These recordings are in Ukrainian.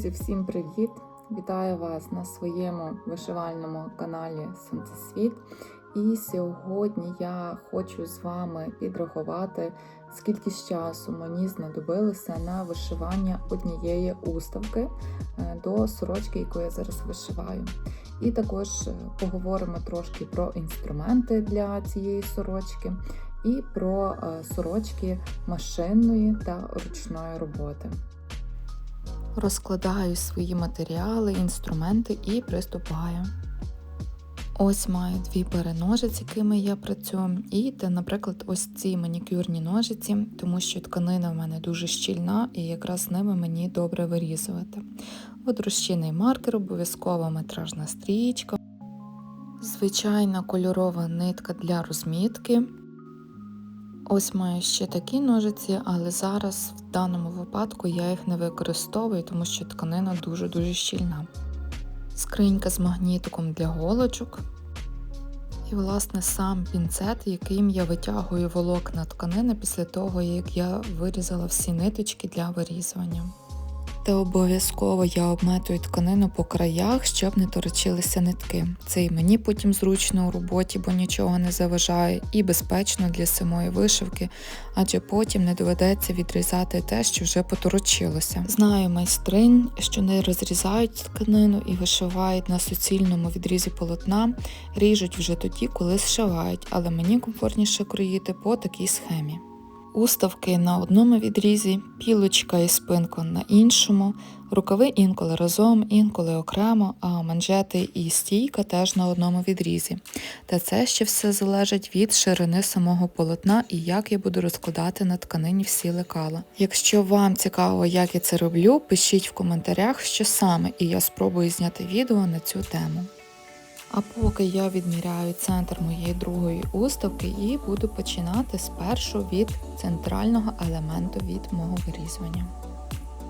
Друзі, всім привіт! Вітаю вас на своєму вишивальному каналі Сонцесвіт. І сьогодні я хочу з вами підрахувати, скільки часу мені знадобилося на вишивання однієї уставки е, до сорочки, яку я зараз вишиваю. І також е, поговоримо трошки про інструменти для цієї сорочки і про е, сорочки машинної та ручної роботи. Розкладаю свої матеріали, інструменти і приступаю. Ось маю дві пари ножиць, якими я працюю. І, та, наприклад, ось ці манікюрні ножиці, тому що тканина в мене дуже щільна і якраз ними мені добре вирізувати. Водорозчинний маркер, обов'язкова метражна стрічка, звичайна кольорова нитка для розмітки. Ось маю ще такі ножиці, але зараз в даному випадку я їх не використовую, тому що тканина дуже-дуже щільна. Скринька з магнітиком для голочок. І, власне, сам пінцет, яким я витягую волокна тканини після того, як я вирізала всі ниточки для вирізування. Та обов'язково я обметую тканину по краях, щоб не торочилися нитки. Це і мені потім зручно у роботі, бо нічого не заважає, і безпечно для самої вишивки, адже потім не доведеться відрізати те, що вже поторочилося. Знаю майстринь, що не розрізають тканину і вишивають на суцільному відрізі полотна, ріжуть вже тоді, коли зшивають, але мені комфортніше кроїти по такій схемі. Уставки на одному відрізі, пілочка і спинка на іншому, рукави інколи разом, інколи окремо, а манжети і стійка теж на одному відрізі. Та це ще все залежить від ширини самого полотна і як я буду розкладати на тканині всі лекала. Якщо вам цікаво, як я це роблю, пишіть в коментарях, що саме, і я спробую зняти відео на цю тему. А поки я відміряю центр моєї другої уставки і буду починати спершу від центрального елементу від мого вирізування.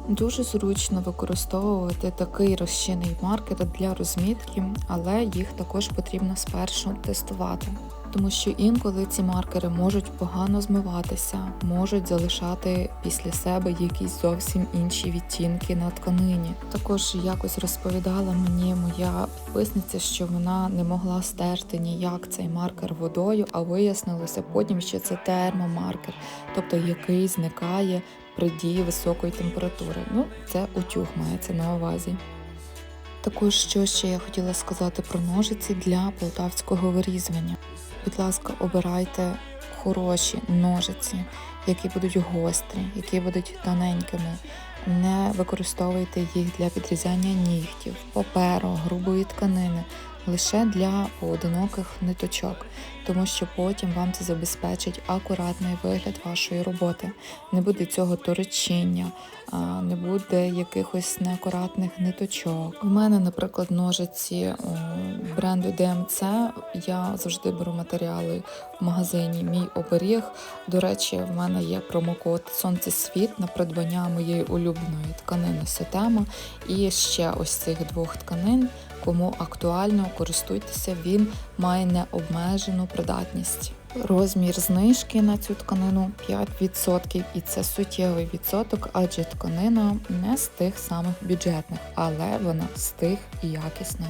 Дуже зручно використовувати такий розчинний маркер для розмітки, але їх також потрібно спершу тестувати. Тому що інколи ці маркери можуть погано змиватися, можуть залишати після себе якісь зовсім інші відтінки на тканині. Також якось розповідала мені моя підписниця, що вона не могла стерти ніяк цей маркер водою, а вияснилося потім, що це термомаркер, тобто який зникає при дії високої температури. Ну, це утюг мається на увазі. Також що ще я хотіла сказати про ножиці для полтавського вирізування. Будь ласка, обирайте хороші ножиці, які будуть гострі, які будуть тоненькими. Не використовуйте їх для підрізання нігтів, паперу, грубої тканини, лише для поодиноких ниточок, тому що потім вам це забезпечить акуратний вигляд вашої роботи. Не буде цього торочіння, не буде якихось неакуратних ниточок. У мене, наприклад, ножиці бренду DMC, я завжди беру матеріали в магазині Мій оберіг. До речі, в мене є промокод Сонцесвіт на придбання моєї улюбленої тканини Сетема і ще ось цих двох тканин. Кому актуально користуйтеся, він має необмежену придатність. Розмір знижки на цю тканину 5%, і це суттєвий відсоток, адже тканина не з тих самих бюджетних, але вона з тих і якісних.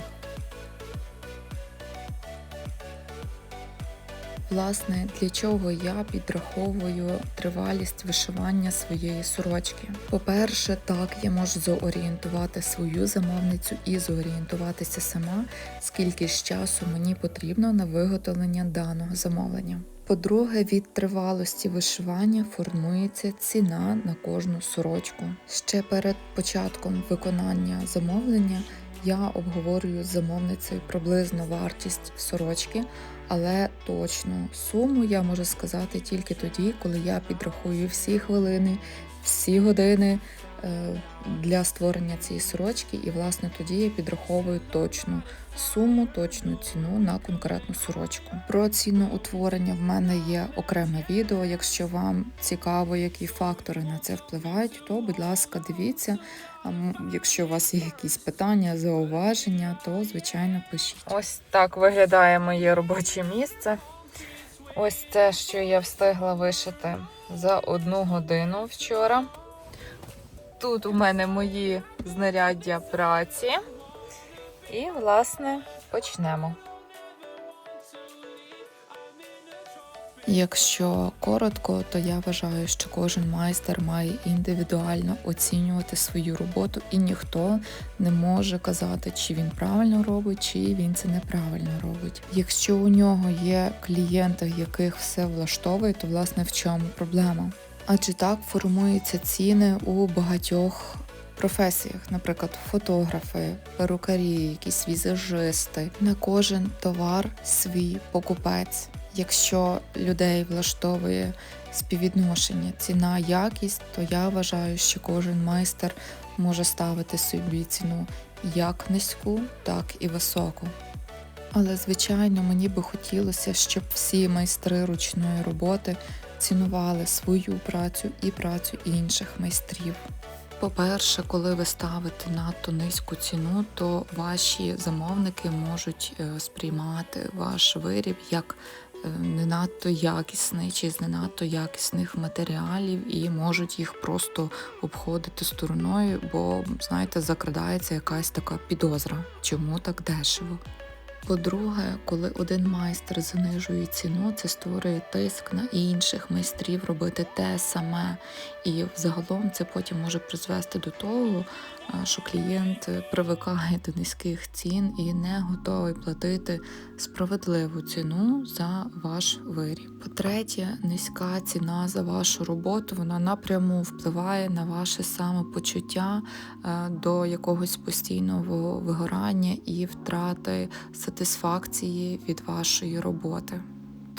Власне, для чого я підраховую тривалість вишивання своєї сорочки. По-перше, так я можу зорієнтувати свою замовницю і зорієнтуватися сама, скільки ж часу мені потрібно на виготовлення даного замовлення. По-друге, від тривалості вишивання формується ціна на кожну сорочку. Ще перед початком виконання замовлення я обговорюю з замовницею приблизно вартість сорочки, але точну суму я можу сказати тільки тоді, коли я підрахую всі хвилини, всі години для створення цієї сорочки, і власне тоді я підраховую точну суму, точну ціну на конкретну сорочку. Про ціноутворення в мене є окреме відео. Якщо вам цікаво, які фактори на це впливають, то будь ласка, дивіться. Якщо у вас є якісь питання, зауваження, то звичайно пишіть. Ось так виглядає моє робоче місце. Ось те, що я встигла вишити за одну годину вчора. Тут у мене мої знаряддя праці. І, власне, почнемо. Якщо коротко, то я вважаю, що кожен майстер має індивідуально оцінювати свою роботу, і ніхто не може казати, чи він правильно робить, чи він це неправильно робить. Якщо у нього є клієнти, яких все влаштовує, то власне в чому проблема? Адже так формуються ціни у багатьох професіях, наприклад, фотографи, перукарі, якісь візажисти. На кожен товар свій покупець. Якщо людей влаштовує співвідношення ціна якість, то я вважаю, що кожен майстер може ставити собі ціну як низьку, так і високу. Але звичайно, мені би хотілося, щоб всі майстри ручної роботи цінували свою працю і працю інших майстрів. По-перше, коли ви ставите надто низьку ціну, то ваші замовники можуть е, сприймати ваш виріб як е, не надто якісний чи з не надто якісних матеріалів і можуть їх просто обходити стороною, бо знаєте, закрадається якась така підозра, чому так дешево. По-друге, коли один майстер знижує ціну, це створює тиск на інших майстрів робити те саме. І взагалом це потім може призвести до того, що клієнт привикає до низьких цін і не готовий платити справедливу ціну за ваш виріб. По-третє, низька ціна за вашу роботу вона напряму впливає на ваше самопочуття е, до якогось постійного вигорання і втрати сатисфакції від вашої роботи.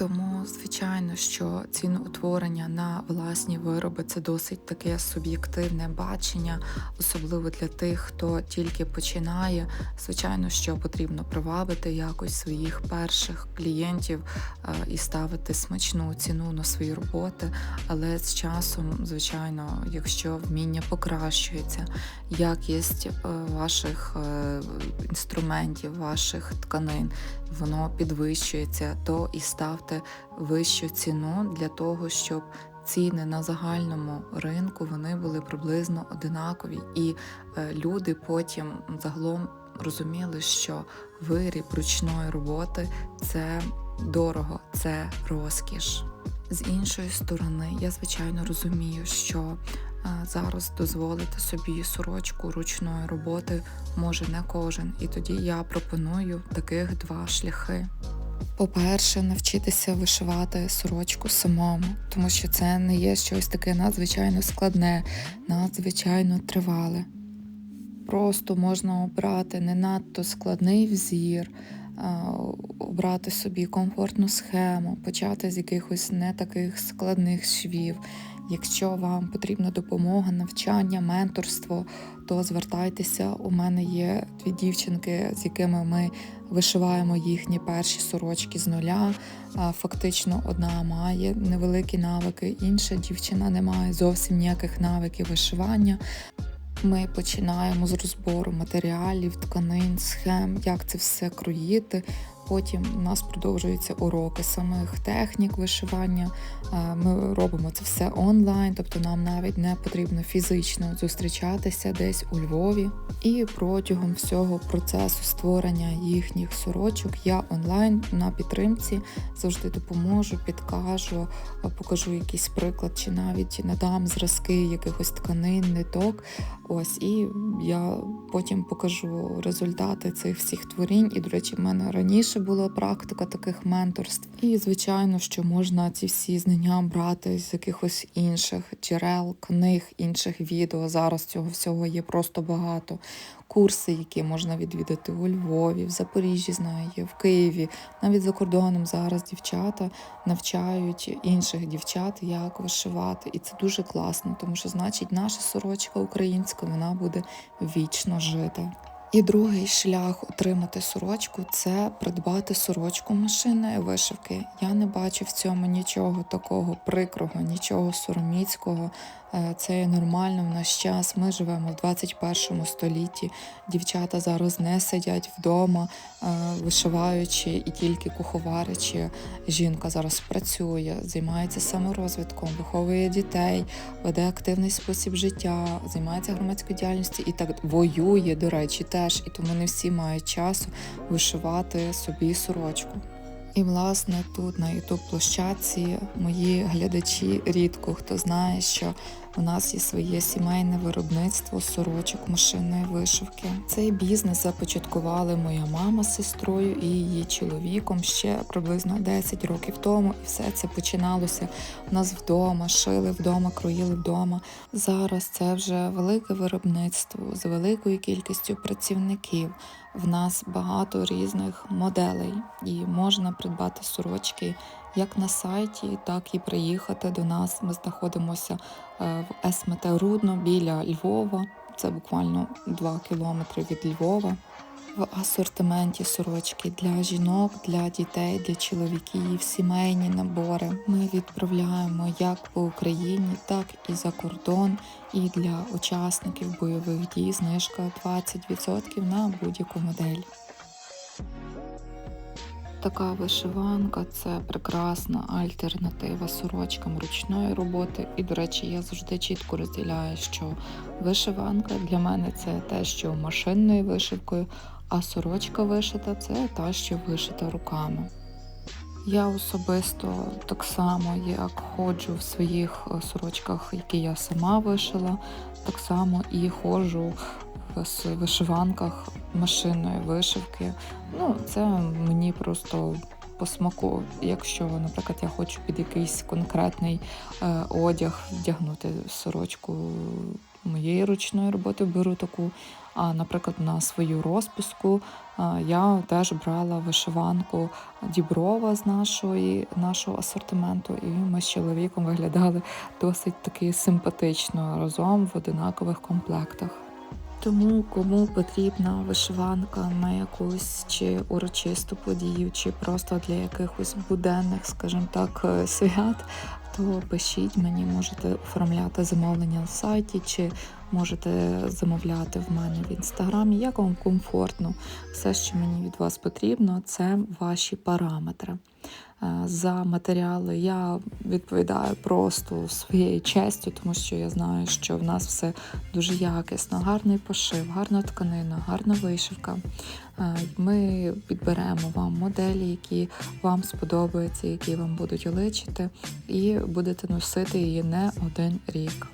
Тому, звичайно, що ціноутворення на власні вироби це досить таке суб'єктивне бачення, особливо для тих, хто тільки починає. Звичайно, що потрібно привабити якось своїх перших клієнтів е, і ставити смачну ціну на свої роботи. Але з часом, звичайно, якщо вміння покращується, якість е, ваших е, інструментів, ваших тканин, воно підвищується, то і ставте вищу ціну для того, щоб ціни на загальному ринку вони були приблизно одинакові, і е, люди потім загалом розуміли, що виріб ручної роботи це дорого, це розкіш. З іншої сторони, я звичайно розумію, що е, зараз дозволити собі сорочку ручної роботи може не кожен, і тоді я пропоную таких два шляхи. По-перше, навчитися вишивати сорочку самому, тому що це не є щось таке надзвичайно складне, надзвичайно тривале. Просто можна обрати не надто складний взір, обрати собі комфортну схему, почати з якихось не таких складних швів. Якщо вам потрібна допомога, навчання, менторство, то звертайтеся. У мене є дві дівчинки, з якими ми вишиваємо їхні перші сорочки з нуля. Фактично, одна має невеликі навики, інша дівчина не має зовсім ніяких навиків вишивання. Ми починаємо з розбору матеріалів, тканин, схем, як це все кроїти. Потім у нас продовжуються уроки самих технік вишивання. Ми робимо це все онлайн, тобто нам навіть не потрібно фізично зустрічатися десь у Львові. І протягом всього процесу створення їхніх сорочок я онлайн на підтримці завжди допоможу, підкажу, покажу якийсь приклад, чи навіть надам зразки якихось тканин, ниток. Ось і я потім покажу результати цих всіх творінь. І, до речі, в мене раніше була практика таких менторств. І звичайно, що можна ці всі знання брати з якихось інших джерел, книг, інших відео. Зараз цього всього є просто багато. Курси, які можна відвідати у Львові, в Запоріжжі знаю, є, в Києві, навіть за кордоном зараз дівчата навчають інших дівчат, як вишивати. І це дуже класно, тому що значить наша сорочка українська вона буде вічно жити. І другий шлях отримати сорочку це придбати сорочку машинної вишивки. Я не бачу в цьому нічого такого прикрого, нічого сороміцького. Е, Це нормально в наш час. Ми живемо в 21 столітті. Дівчата зараз не сидять вдома, е, вишиваючи і тільки куховарячи. Жінка зараз працює, займається саморозвитком, виховує дітей, веде активний спосіб життя, займається громадською діяльністю і так воює, до речі, теж. І тому не всі мають часу вишивати собі сорочку. І власне тут на youtube площадці мої глядачі рідко хто знає, що у нас є своє сімейне виробництво сорочок машинної вишивки. Цей бізнес започаткували моя мама з сестрою і її чоловіком ще приблизно 10 років тому. І все це починалося у нас вдома, шили вдома, кроїли вдома. Зараз це вже велике виробництво з великою кількістю працівників. В нас багато різних моделей, і можна придбати сорочки як на сайті, так і приїхати до нас. Ми знаходимося е, в СМТ Рудно біля Львова. Це буквально 2 кілометри від Львова. В асортименті сорочки для жінок, для дітей, для чоловіків, сімейні набори. Ми відправляємо як по Україні, так і за кордон. І для учасників бойових дій знижка 20% на будь-яку модель. Така вишиванка це прекрасна альтернатива сорочкам ручної роботи. І, до речі, я завжди чітко розділяю, що вишиванка для мене це те, що машинною вишивкою, а сорочка вишита це та, що вишита руками. Я особисто так само, як ходжу в своїх е, сорочках, які я сама вишила, так само і ходжу в вишиванках машинної вишивки. Ну, це мені просто по смаку. Якщо, наприклад, я хочу під якийсь конкретний е, одяг вдягнути сорочку моєї ручної роботи, беру таку. А, наприклад, на свою розписку я теж брала вишиванку Діброва з нашої, нашого асортименту, і ми з чоловіком виглядали досить таки симпатично разом в одинакових комплектах. Тому кому потрібна вишиванка на якусь чи урочисту подію, чи просто для якихось буденних, скажімо так, е, свят, то пишіть мені, можете оформляти замовлення на сайті, чи можете замовляти в мене в інстаграмі, як вам комфортно. Все, що мені від вас потрібно, це ваші параметри. Е, за матеріали я відповідаю просто своєю честю, тому що я знаю, що в нас все дуже якісно, гарний пошив, гарна тканина, гарна вишивка. Е, ми підберемо вам моделі, які вам сподобаються, які вам будуть личити, і будете носити її не один рік.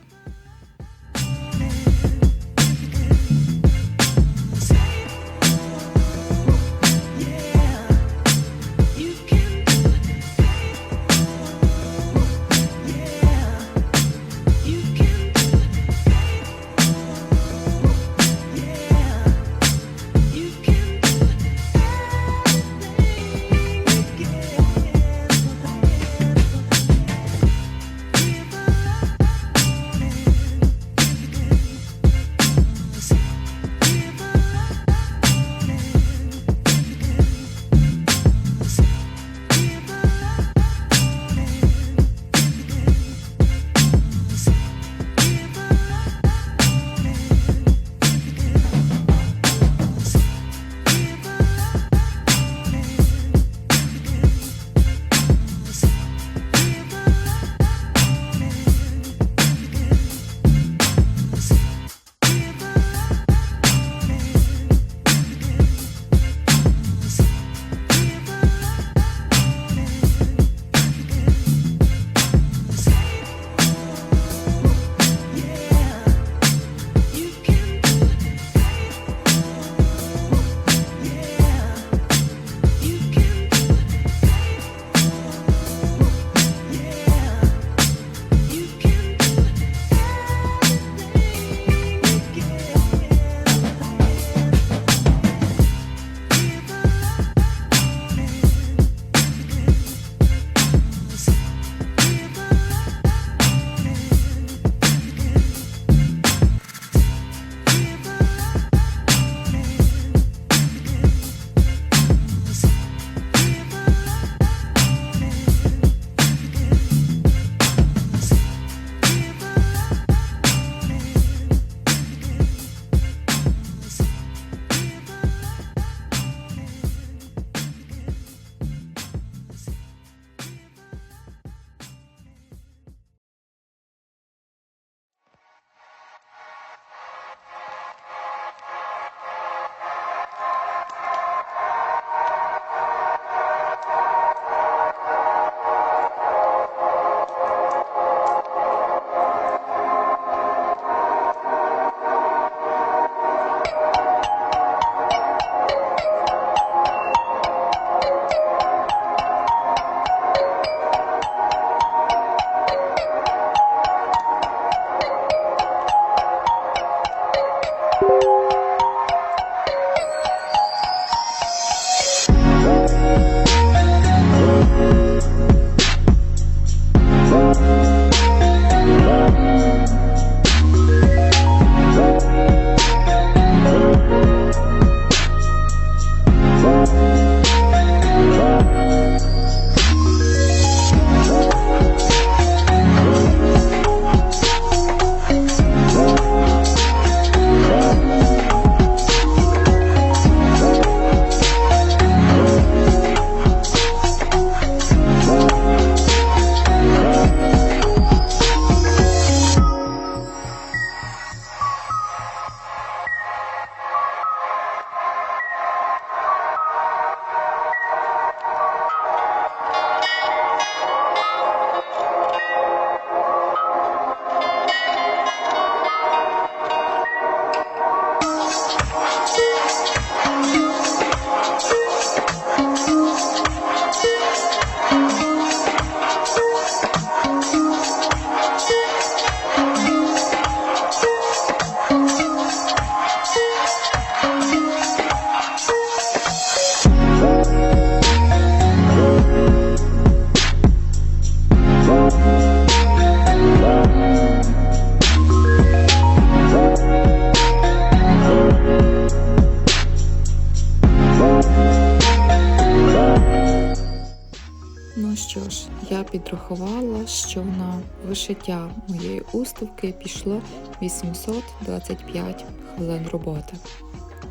Підрахувала, що на вишиття моєї уставки пішло 825 хвилин роботи.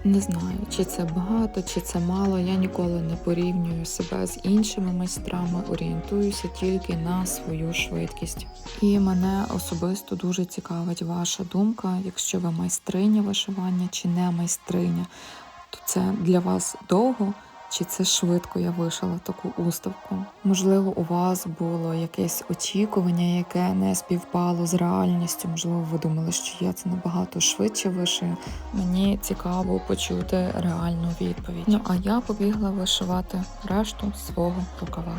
Не знаю, чи це багато, чи це мало. Я ніколи не порівнюю себе з іншими майстрами, орієнтуюся тільки на свою швидкість. І мене особисто дуже цікавить ваша думка, якщо ви майстриня вишивання чи не майстриня, то це для вас довго. Чи це швидко я вишила таку уставку? Можливо, у вас було якесь очікування, яке не співпало з реальністю. Можливо, ви думали, що я це набагато швидше вишию. Мені цікаво почути реальну відповідь. Ну а я побігла вишивати решту свого рукава.